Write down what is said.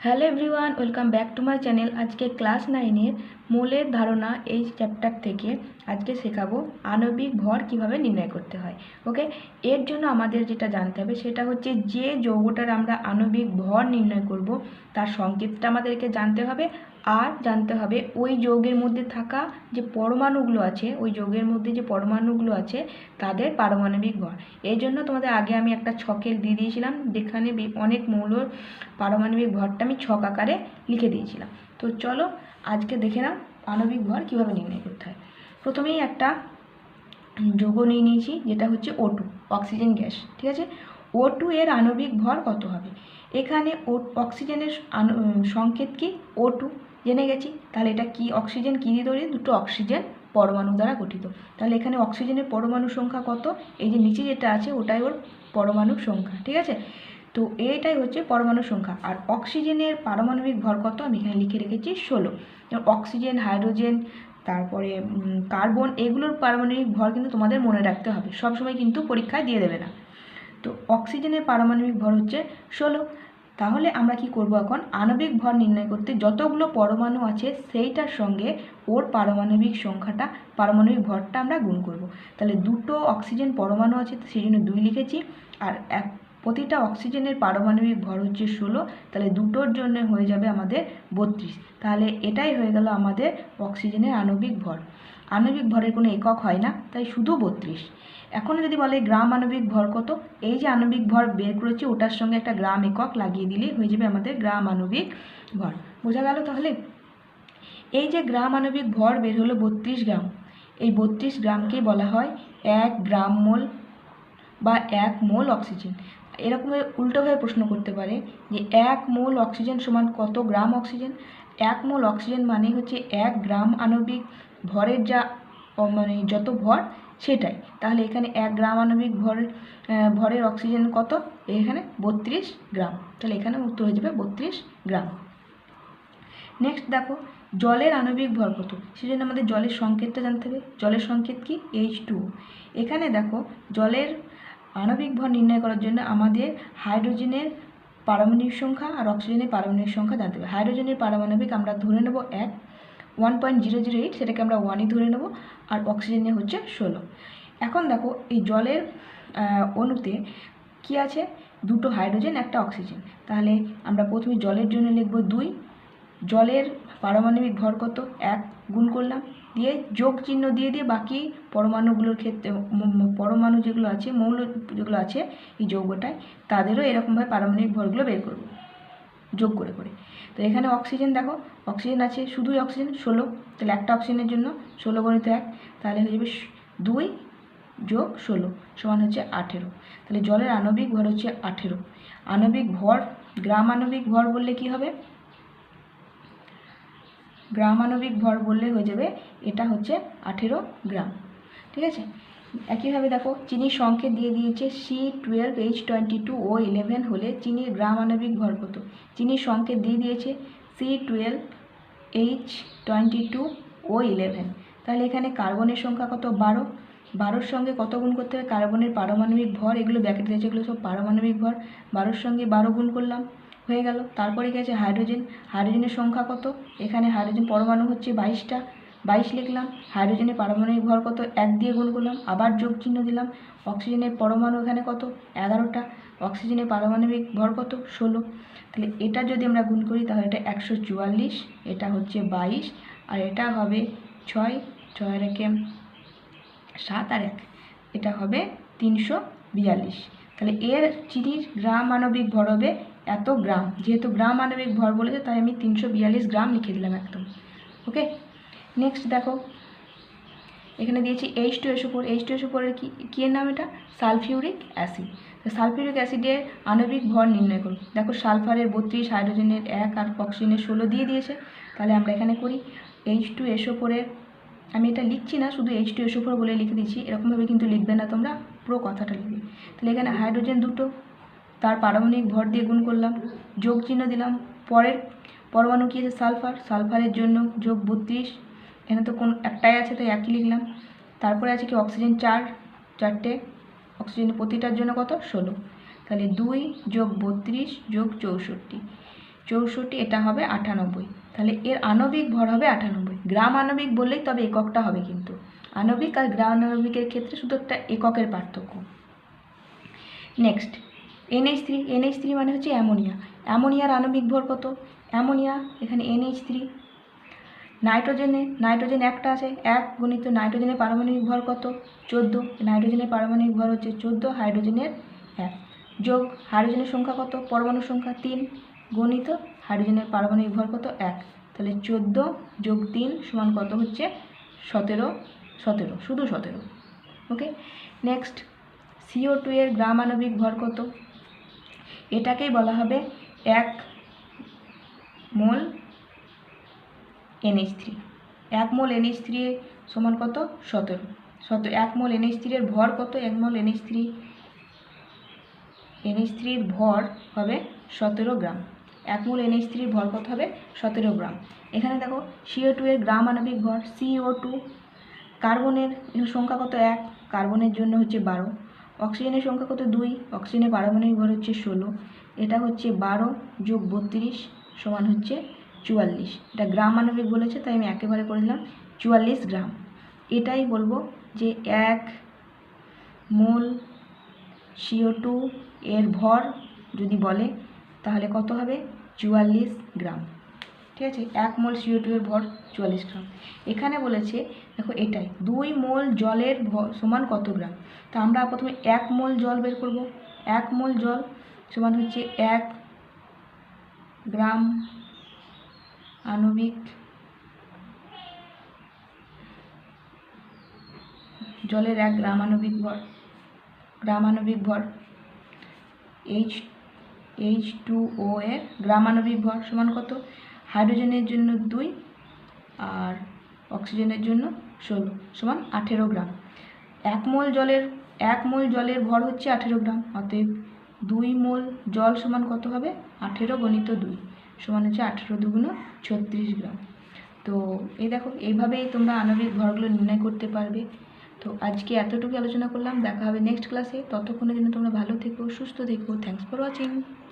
Hello everyone, welcome back to my channel. আজকে class নাইনের মূলের ধারণা এই চ্যাপ্টার থেকে আজকে শেখাবো আণবিক ভর কীভাবে নির্ণয় করতে হয়, ওকে? এর জন্য আমাদের যেটা জানতে হবে সেটা হচ্ছে যে যৌগটার আমরা আণবিক ভর নির্ণয় করব, তার সংকেতটা আমাদেরকে জানতে হবে। আর জানতে হবে ওই যৌগের মধ্যে থাকা যে পরমাণুগুলো আছে, ওই যৌগের মধ্যে যে পরমাণুগুলো আছে, তাদের পারমাণবিক ভর এই জন্য তোমাদের আগে আমি একটা ছকের দিয়ে দিয়েছিলাম, যেখানে অনেক মৌলর পারমাণবিক ভরটা আমি ছক আকারে লিখে দিয়েছিলাম। তো চলো আজকে দেখে নাও আণবিক ভর কীভাবে নির্ণয় করতে হয়। প্রথমেই একটা যৌগ নিয়ে নিয়েছি, যেটা হচ্ছে ও টু অক্সিজেন গ্যাস ঠিক আছে? ও টু এর আণবিক ভর কত হবে? এখানে ও অক্সিজেনের সংকেত কি? ও টু জেনে গেছি। তাহলে এটা কি অক্সিজেন, কী দিয়ে তৈরি? দুটো অক্সিজেন পরমাণু দ্বারা গঠিত। তাহলে এখানে অক্সিজেনের পরমাণু সংখ্যা কত? এই যে নিচে যেটা আছে, ওটাই ওর পরমাণু সংখ্যা, ঠিক আছে? তো এটাই হচ্ছে পরমাণু সংখ্যা। আর অক্সিজেনের পারমাণবিক ভর কত? আমি এখানে লিখে রেখেছি ষোলো। অক্সিজেন, হাইড্রোজেন, তারপরে কার্বন, এগুলোর পারমাণবিক ভর কিন্তু তোমাদের মনে রাখতে হবে। সবসময় কিন্তু পরীক্ষায় দিয়ে দেবে না। তো অক্সিজেনের পারমাণবিক ভর হচ্ছে ষোলো। তাহলে আমরা কি করব এখন? আণবিক ভর নির্ণয় করতে যতগুলো পরমাণু আছে সেইটার সঙ্গে ওর পারমাণবিক সংখ্যাটা, পারমাণবিক ভরটা আমরা গুণ করব। তাহলে দুটো অক্সিজেন পরমাণু আছে সেই জন্য দুই লিখেছি। আর এক, প্রতিটা অক্সিজেনের পারমাণবিক ভর হচ্ছে ষোলো, তাহলে দুটোর জন্য হয়ে যাবে আমাদের বত্রিশ। তাহলে এটাই হয়ে গেল আমাদের অক্সিজেনের আণবিক ভর। আণবিক ভরের কোনো একক হয় না, তাই শুধু বত্রিশ। এখন যদি বলে গ্রাম আণবিক ভর কত, এই যে আণবিক ভর বের করেছি, ওটার সঙ্গে একটা গ্রাম একক লাগিয়ে দিলে হয়ে যাবে আমাদের গ্রাম আণবিক ভর। বোঝা গেল তাহলে? এই যে গ্রাম আণবিক ভর বের হলো বত্রিশ গ্রাম, এই বত্রিশ গ্রামকেই বলা হয় এক গ্রাম মোল বা এক মোল অক্সিজেন। এরকমভাবে উল্টোভাবে প্রশ্ন করতে পারে যে এক মোল অক্সিজেন সমান কত গ্রাম অক্সিজেন? এক মোল অক্সিজেন মানে হচ্ছে এক গ্রাম আণবিক ভরের যা মানে যত ভর সেটাই। তাহলে এখানে এক গ্রাম আণবিক আহ, ভরের অক্সিজেন কত? এখানে বত্রিশ গ্রাম। তাহলে এখানে উত্তর হয়ে যাবে বত্রিশ গ্রাম। নেক্সট দেখো জলের আণবিক ভর কত? সেজন্য আমাদের জলের সংকেতটা জানতে হবে। জলের সংকেত কি? এইচ টু এখানে দেখো জলের আণবিক ভর নির্ণয় করার জন্য আমাদের হাইড্রোজেনের পারমাণবিক সংখ্যা আর অক্সিজেনের পারমাণবিক সংখ্যা জানতে হবে। হাইড্রোজেনের পারমাণবিক আমরা ধরে নেব এক one point zero zero eight সেটাকে আমরা ওয়ানই ধরে নেব, আর অক্সিজেনের হচ্ছে ষোলো। এখন দেখো এই জলের অণুতে কি আছে? দুটো হাইড্রোজেন একটা অক্সিজেন তাহলে আমরা প্রথমে জলের জন্য লিখব দুই। জলের পারমাণবিক ভর কত? এক, গুণ করলাম। দিয়ে যোগ চিহ্ন দিয়ে দিয়ে বাকি পরমাণুগুলোর ক্ষেত্রে পরমাণু যেগুলো আছে, মৌল যেগুলো আছে এই যৌগটায়, তাদেরও এরকমভাবে পারমাণবিক ভরগুলো বের করব। যোগ করে করে। তো এখানে অক্সিজেন দেখো অক্সিজেন আছে, শুধুই অক্সিজেন ষোলো। তাহলে একটা অক্সিজেনের জন্য ষোলো গণিত এক, তাহলে হয়ে যাবে দুই যোগ ষোলো সমান হচ্ছে আঠেরো। তাহলে জলের আণবিক ভর হচ্ছে আঠেরো। আণবিক ভর গ্রাম আণবিক ভর বললে কি হবে? গ্রাম আণবিক ভর বললে হয়ে যাবে, এটা হচ্ছে আঠেরো গ্রাম। ঠিক আছে? একইভাবে দেখো চিনির সংকেত দিয়ে দিয়েছে C twelve H twenty two O eleven হলে চিনির গ্রাম আণবিক ভর কত? চিনির সংকেত দিয়ে দিয়েছে C twelve H twenty two O eleven তাহলে এখানে কার্বনের সংখ্যা কত? বারো। বারোর সঙ্গে কত গুণ করতে হবে? কার্বনের পারমাণবিক ভর, এগুলো ব্যাকেট দিয়েছে, এগুলো সব পারমাণবিক ভর। বারোর সঙ্গে বারো গুণ করলাম, হয়ে গেল। তারপরে গেছে হাইড্রোজেন। হাইড্রোজেনের সংখ্যা কত? এখানে হাইড্রোজেন পরমাণু হচ্ছে বাইশটা। বাইশ লিখলাম, হাইড্রোজেনের পারমাণবিক ভর কত? এক দিয়ে গুণ করলাম, আবার যোগ চিহ্ন দিলাম, অক্সিজেনের পরমাণু এখানে কত? এগারোটা, অক্সিজেনের পারমাণবিক ভর কত? ষোলো। তাহলে এটা যদি আমরা গুণ করি, তাহলে এটা একশো চুয়াল্লিশ, এটা হচ্ছে বাইশ, আর এটা হবে ছয় ছয় রেখে সাত আর এক, এটা হবে তিনশো বিয়াল্লিশ। তাহলে এর চিনির গ্রাম আণবিক ভর হবে এত গ্রাম, যেহেতু গ্রাম আণবিক ভর বলেছে, তাই আমি তিনশো বিয়াল্লিশ গ্রাম লিখে দিলাম একদম। ওকে? নেক্সট দেখো। এখানে দিয়েছি H two S O four H two S O ফোরের কী কী নাম এটা? Sulphuric acid. তো সালফিউরিক অ্যাসিডের আণবিক ভর নির্ণয় করুন। দেখো সালফারের বত্রিশ, হাইড্রোজেনের এক আর অক্সিজেনের ষোলো দিয়ে দিয়েছে। তাহলে আমরা এখানে করি এইচ টু এসো ফোরের আমি এটা লিখছি না, শুধু এইচ টু এসো ফোর বলে লিখে দিচ্ছি। এরকমভাবে কিন্তু লিখবে না তোমরা, পুরো কথাটা লিখবে। তাহলে এখানে হাইড্রোজেন দুটো, তার পারমাণবিক ভর দিয়ে গুণ করলাম, যোগ চিহ্ন দিলাম। পরের, পরমাণু কী আছে? সালফার। সালফারের জন্য যোগ বত্রিশ এখানে তো কোন একটাই আছে তাই একই লিখলাম। তারপরে আছে কি অক্সিজেন চার, চারটে। অক্সিজেন প্রতিটার জন্য কত? ষোলো। তাহলে দুই যোগ বত্রিশ যোগ চৌষট্টি। চৌষট্টি, এটা হবে আটানব্বই। তাহলে এর আণবিক ভর হবে আটানব্বই। গ্রাম আণবিক বললেই তবে এককটা হবে কিন্তু। আণবিক আর গ্রাম আণবিকের ক্ষেত্রে শুধু একটা এককের পার্থক্য। Next NH three NH three মানে হচ্ছে অ্যামোনিয়া। অ্যামোনিয়ার আণবিক ভর কত? অ্যামোনিয়া, এখানে এনএইচ থ্রি নাইট্রোজেনে, নাইট্রোজেন একটা আছে, এক গণিত নাইট্রোজেনের পারমাণবিক ভর কত? চোদ্দ। নাইট্রোজেনের পারমাণবিক ভর হচ্ছে চোদ্দ, হাইড্রোজেনের এক। যোগ হাইড্রোজেনের সংখ্যা কত? পরমাণুর সংখ্যা তিন। গণিত হাইড্রোজেনের পারমাণবিক ভর কত? এক। তাহলে চোদ্দ যোগ তিন সমান কত হচ্ছে? সতেরো সতেরো, শুধু সতেরো। ওকে? নেক্সট সিও টু এর গ্রামাণবিক ভর কত? এটাকেই বলা হবে এক মোল এনএইচ থ্রি এক মোল এনএইচ থ্রি সমান কত? সতেরো। সতেরো, এক মোল এনএইচ থ্রির ভর কত? এক মোল এনএইচ থ্রি এনএইচ থ্রির ভর হবে সতেরো গ্রাম। এক মোল এনএইচ থ্রির ভর কত হবে? সতেরো গ্রাম। এখানে দেখো সিও টু এর গ্রাম আণবিক ভর সিও টু কার্বনের সংখ্যা কত এক? কার্বনের জন্য হচ্ছে বারো। অক্সিজেনের সংখ্যা কত? দুই। অক্সিজেনের পারমাণবিক ভর হচ্ছে ষোলো। এটা হচ্ছে বারো যোগ বত্রিশ সমান হচ্ছে চুয়াল্লিশ। এটা গ্রাম আণবিক বলেছে, তাই আমি একেবারে করে দিলাম চুয়াল্লিশ গ্রাম। এটাই বলব যে এক মোল সিও টু এর ভর যদি বলে, তাহলে কত হবে? চুয়াল্লিশ গ্রাম। ঠিক আছে? এক মোল সিও টু এর ভর চুয়াল্লিশ গ্রাম। এখানে বলেছে, দেখো এটাই, দুই মোল জলের ভর সমান কত গ্রাম? তা আমরা প্রথমে এক মোল জল বের করব। এক মোল জল সমান হচ্ছে এক গ্রাম আণবিক জলের এক গ্রাম আণবিক ভর গ্রাম আণবিক ভর এইচ এইচ টু ও এর গ্রাম আণবিক ভর সমান কত? হাইড্রোজেনের জন্য দুই আর অক্সিজেনের জন্য ষোলো সমান আঠেরো গ্রাম। এক মোল জলের, এক মোল জলের ভর হচ্ছে আঠেরো গ্রাম, অতএব দুই মোল জল সমান কত হবে? আঠেরো গণিত দুই। সমান হচ্ছে আঠেরো দুগুণো ছত্রিশ গ্রাম। তো এই দেখো, এইভাবেই তোমরা আণবিক ভরগুলো নির্ণয় করতে পারবে। তো আজকে এতটুকু আলোচনা করলাম, দেখা হবে নেক্সট ক্লাসে ততক্ষণের জন্য তোমরা ভালো থেকো, সুস্থ থেকো। Thanks for watching